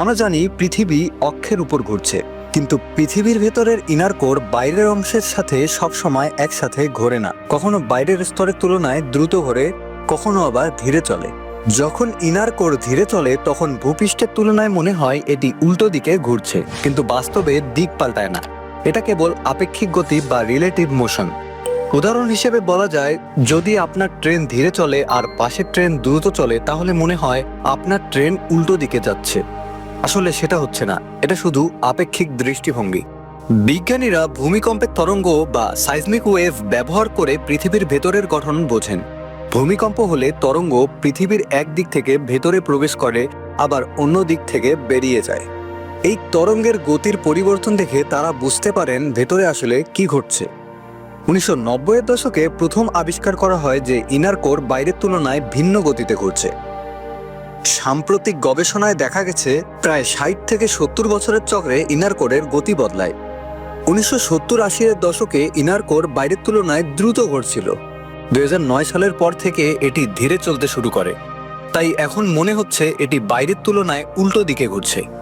আমরা জানি পৃথিবী অক্ষের উপর ঘুরছে, কিন্তু পৃথিবীর ভেতরের ইনার কোর বাইরের অংশের সাথে সবসময় একসাথে ঘোরে না। কখনো বাইরের স্তরের তুলনায় দ্রুত ঘোরে, কখনো আবার ধীরে চলে। যখন ইনার কোর ধীরে চলে, তখন ভূপৃষ্ঠের তুলনায় মনে হয় এটি উল্টো দিকে ঘুরছে, কিন্তু বাস্তবে দিক পাল্টায় না। এটা কেবল আপেক্ষিক গতি বা রিলেটিভ মোশন উদাহরণ হিসেবে বলা যায়, যদি আপনার ট্রেন ধীরে চলে আর পাশের ট্রেন দ্রুত চলে, তাহলে মনে হয় আপনার ট্রেন উল্টো দিকে যাচ্ছে। আসলে সেটা হচ্ছে না। এটা শুধু আপেক্ষিক দৃষ্টিভঙ্গি। বিজ্ঞানীরা ভূমিকম্পের তরঙ্গ বা সাইজমিক ওয়েভ ব্যবহার করে পৃথিবীর ভেতরের গঠন বোঝেন। ভূমিকম্প হলে তরঙ্গ পৃথিবীর এক দিক থেকে ভেতরে প্রবেশ করে, আবার অন্য দিক থেকে বেরিয়ে যায়। এই তরঙ্গের গতির পরিবর্তন দেখে তারা বুঝতে পারেন ভেতরে আসলে কি ঘটছে। উনিশশো নব্বইয়ের দশকে প্রথম আবিষ্কার করা হয় যে ইনার কোর বাইরের তুলনায় ভিন্ন গতিতে ঘুরছে সাম্প্রতিক গবেষণায় দেখা গেছে, প্রায় ষাট থেকে সত্তর বছরের চক্রে ইনার কোরের গতি বদলায়। উনিশশো সত্তর আশির দশকে ইনার কোর বাইরের তুলনায় দ্রুত ঘটছিল। নয় সালের পর থেকে এটি ধীরে চলতে শুরু করে। তাই এখন মনে হচ্ছে এটি বাইরের তুলনায় উল্টো দিকে ঘুরছে।